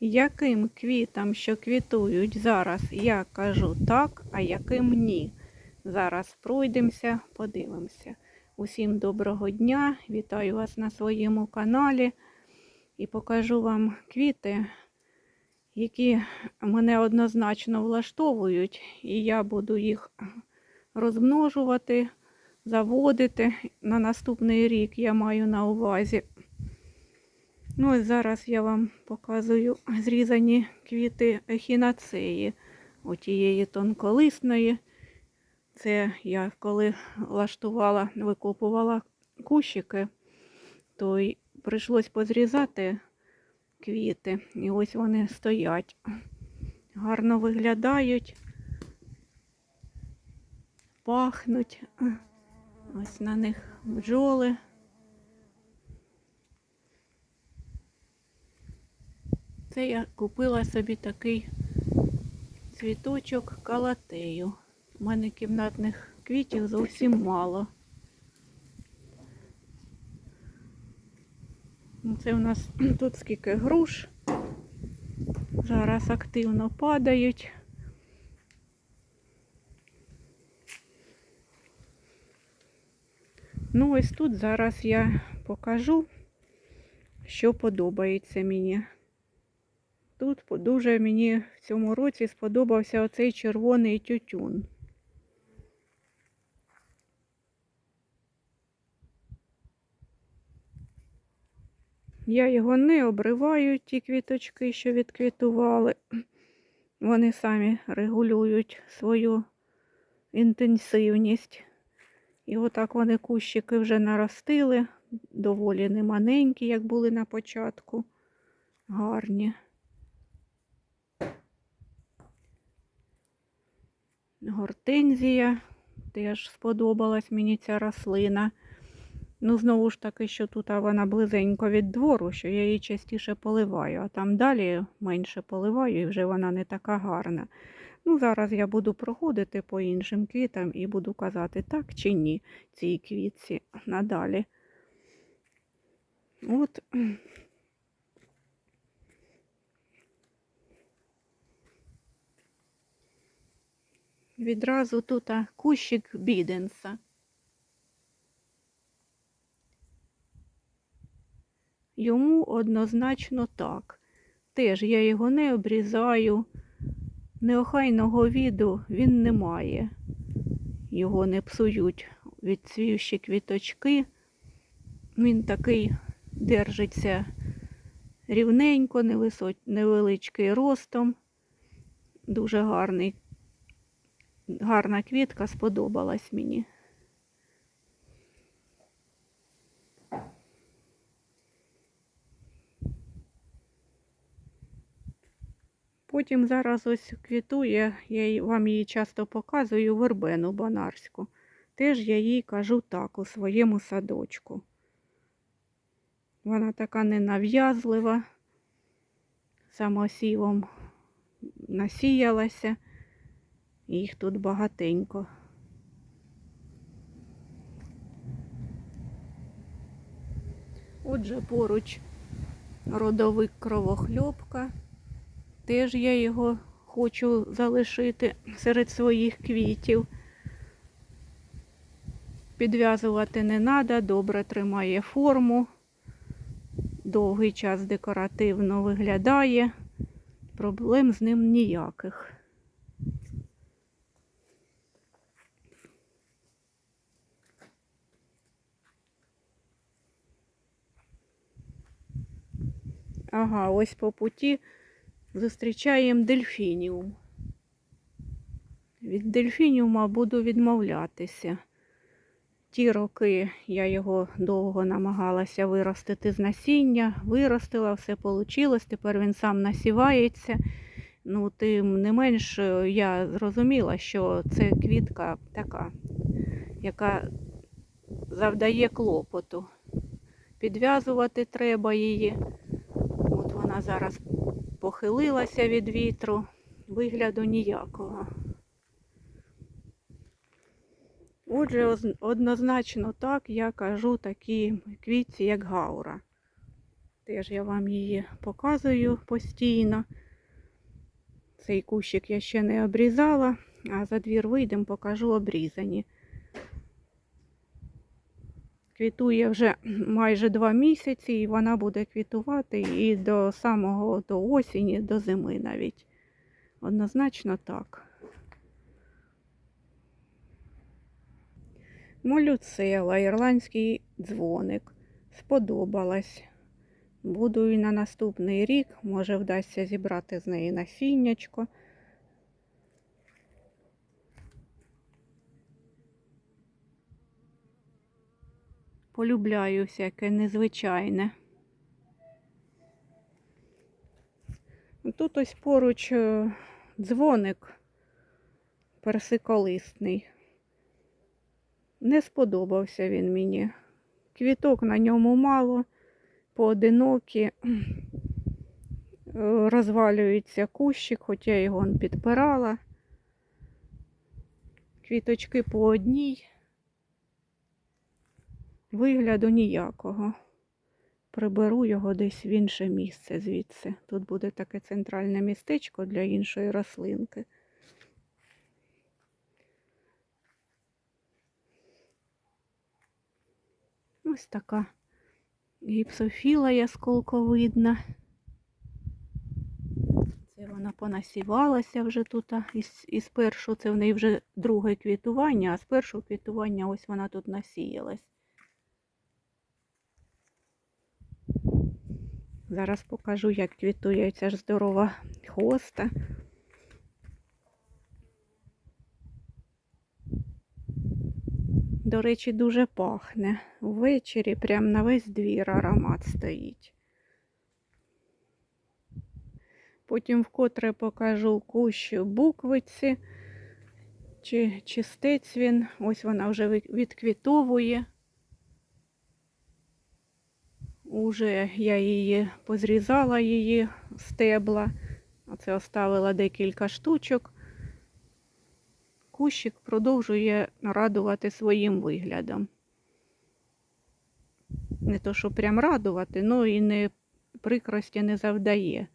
Яким квітам, що квітують зараз, я кажу так, а яким ні. Зараз пройдемося, подивимося. Усім доброго дня! Вітаю вас на своєму каналі і покажу вам квіти, які мене однозначно влаштовують, і я буду їх розмножувати, заводити. На наступний рік я маю на увазі. Ну, ось зараз я вам показую зрізані квіти ехінацеї, отієї тонколисної. Це я коли влаштувала, викопувала кущики, то й прийшлось позрізати квіти. І ось вони стоять. Гарно виглядають, пахнуть. Ось на них бджоли. Це я купила собі такий цвіточок калатею. У мене кімнатних квітів зовсім мало. Ну, Це у нас тут скільки груш. Зараз активно падають. Ну, ось тут зараз я покажу, що подобається мені. Тут дуже мені в цьому році сподобався оцей червоний тютюн. Я його не обриваю, ті квіточки, що відквітували. Вони самі регулюють свою інтенсивність. І отак вони кущики вже наростили, доволі немаленькі, як були на початку. Гарні. Гортензія. Теж сподобалась мені ця рослина. Ну, знову ж таки, що тут вона близенько від двору, що я її частіше поливаю, а там далі менше поливаю і вже вона не така гарна. Ну, Зараз я буду проходити по іншим квітам і буду казати, так чи ні, цій квітці надалі. От. Відразу тут кущик біденса. Йому однозначно так. Теж я його не обрізаю, неохайного віду він не має. Його не псують відцвівші квіточки. Він такий держиться рівненько, невеличкий ростом, дуже гарний гарна квітка, сподобалась мені. Потім зараз ось квітує, я вам її часто показую, вербену банарську. Теж я їй кажу так у своєму садочку. Вона така ненав'язлива, самосівом насіялася. Їх тут багатенько. Отже, поруч родовик кровохльопка. Теж я його хочу залишити серед своїх квітів. Підв'язувати не треба, добре тримає форму, довгий час декоративно виглядає, проблем з ним ніяких. Ага, ось по путі зустрічаємо дельфініум. Від дельфініума буду відмовлятися. Ті роки я його довго намагалася виростити з насіння, виростила, все вийшло, тепер він сам насівається. Ну, Тим не менш, я зрозуміла, що це квітка така, яка завдає клопоту. Підв'язувати треба її. Вона зараз похилилася від вітру, вигляду ніякого. Отже, однозначно так я кажу такі квітці, як гаура. Теж я вам її показую постійно. Цей кущик я ще не обрізала, а за двір вийдемо, покажу обрізані. Квітує вже майже два місяці, і вона буде квітувати і до самого до осені, до зими навіть. Однозначно так. Молюцела, ірландський дзвоник. Сподобалась. Буду і на наступний рік, може вдасться зібрати з неї насіннячко. Полюбляю всяке незвичайне. Тут ось поруч е, дзвоник персиколисний. Не сподобався він мені. Квіток на ньому мало, поодинокі, е, розвалюється кущик, хоча я його підпирала. Квіточки по одній. Вигляду ніякого. Приберу його десь в інше місце звідси. Тут буде таке центральне містечко для іншої рослинки. Ось така гіпсофіла ясколковидна. Це вона понасівалася вже тут. Із, із це в неї вже друге квітування, а з першого квітування ось вона тут насіялась. Зараз покажу, як квітує ця ж здорова хоста. До речі, дуже пахне. Ввечері прям на весь двір аромат стоїть. Потім вкотре покажу кущ буквиці, чи чистець він. Ось вона вже відквітовує. Уже я її позрізала її стебла. Оце оставила декілька штучок. Кущик продовжує радувати своїм виглядом. Не то, що прям радувати, але і не прикрості не завдає.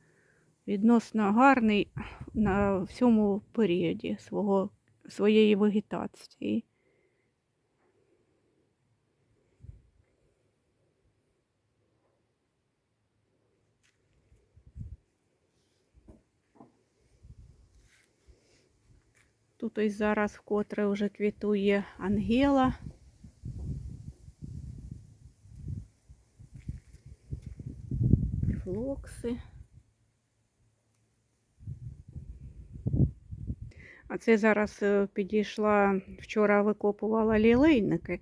Відносно гарний на всьому періоді свого, своєї вегетації. Тут ось зараз вкотре вже квітує ангела. Флокси. А це зараз е, підійшла, вчора викопувала лілейники,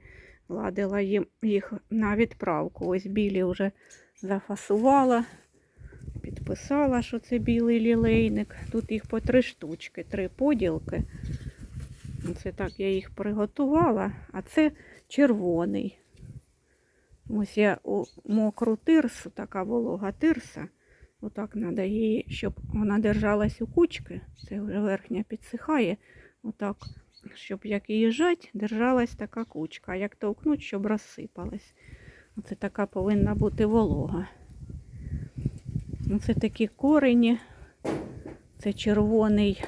ладила їм їх на відправку. Ось білі вже зафасувала, підписала, що це білий лілейник. Тут їх по три штучки, три поділки. Це так я їх приготувала, а це червоний. Ось я у мокру тирсу, така волога тирса. Отак треба її, щоб вона держалась у кучки. Це вже верхня підсихає. Отак, щоб як її жать, держалась така кучка. А як товкнуть, щоб розсипалась. Оце така повинна бути волога. Оце такі корені. Це червоний.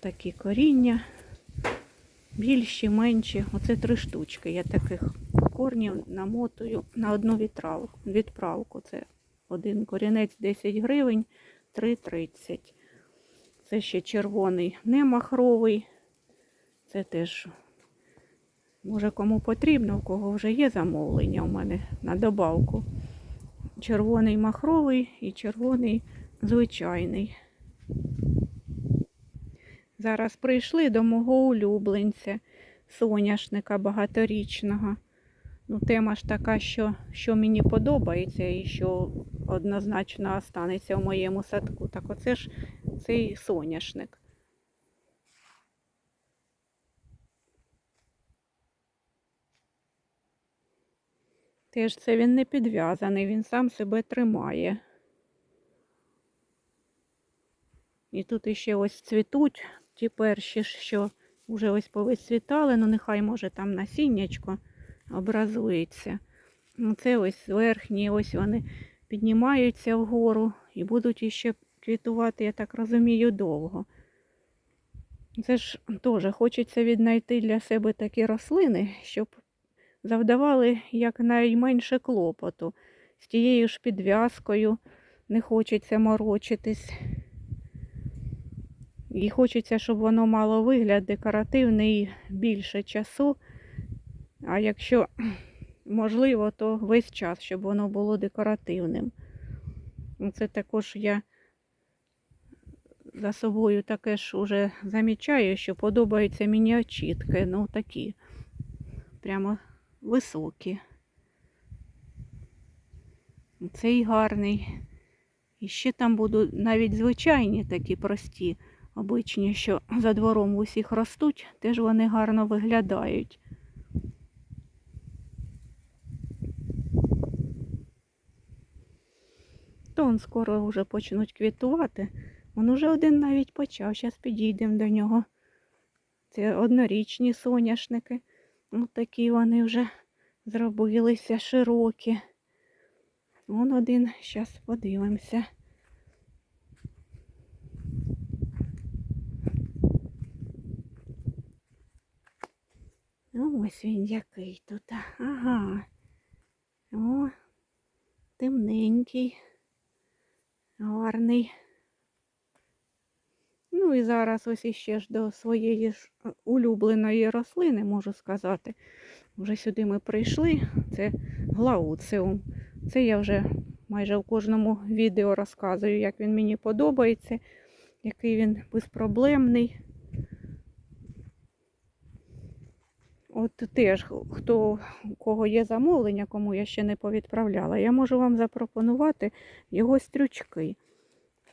Такі коріння. Більші, менші. Оце три штучки. Я таких корнів намотую на одну відправку. Це один корінець 10 гривень, 3,30. Це ще червоний не махровий. Це теж, може, кому потрібно, у кого вже є замовлення у мене на добавку. Червоний махровий і червоний звичайний. Зараз прийшли до мого улюбленця, соняшника багаторічного. Ну, тема ж така, що що мені подобається і що однозначно останеться в моєму садку. Так оце ж цей соняшник. Теж це він не підв'язаний, він сам себе тримає. І тут іще ось цвітуть ті перші, що вже ось повицвітали, ну нехай може там насіннячко образується. Ну, Це ось верхні, ось вони піднімаються вгору і будуть іще квітувати, я так розумію, довго. Це ж теж хочеться віднайти для себе такі рослини, щоб завдавали якнайменше клопоту. З тією ж підв'язкою не хочеться морочитись. І хочеться, щоб воно мало вигляд декоративний більше часу. А якщо можливо, то весь час, щоб воно було декоративним. Це також я за собою таке ж уже замічаю, що подобаються мені очітки. Ну такі прямо високі. Цей гарний. І ще там будуть навіть звичайні такі прості, обичні, що за двором усіх ростуть, теж вони гарно виглядають. То он скоро вже почнуть квітувати. Он уже один навіть почав. Зараз підійдемо до нього. Це однорічні соняшники. Ну, такі вони вже зробилися широкі. Вон один, зараз подивимося. Ну, ось він який тут. Ага. О, темненький, гарний. Ну і зараз ось іще ж до своєї ж е, улюбленої рослини, можу сказати. Вже сюди ми прийшли. Це глауцеум. Це я вже майже в кожному відео розказую, як він мені подобається, який він безпроблемний. От теж, хто у кого є замовлення, кому я ще не повідправляла, я можу вам запропонувати його стрючки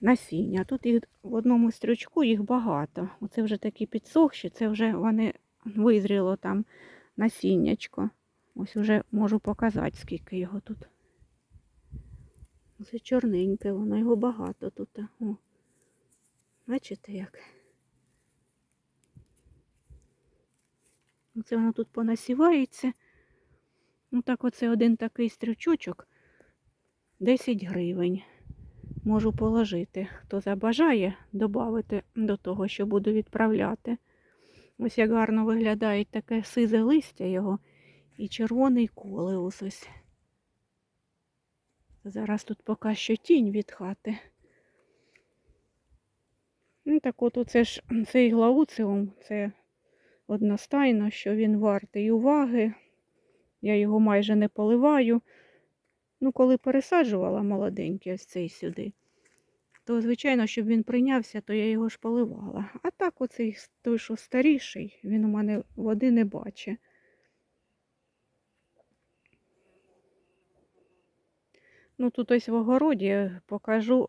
насіння. Тут їх в одному стрючку їх багато. Оце вже такі підсохші, це вже вони визріло там насіннячко. Ось вже можу показати, скільки його тут. Це чорненьке, воно його багато тут. О. Бачите як? Оце воно тут понасівається. Ну так оце один такий стрючочок 10 гривень. Можу положити. Хто забажає додати до того, що буду відправляти. Ось як гарно виглядає таке сизе листя його і червоний колеус ось. Зараз тут поки що тінь від хати. Ну, так от оце ж цей глауцеум, це одностайно, що він вартий уваги. Я його майже не поливаю. Ну, коли пересаджувала молоденький ось цей сюди, то, звичайно, щоб він прийнявся, то я його ж поливала. А так оцей той, що старіший, він у мене води не бачить. Ну, тут ось в огороді покажу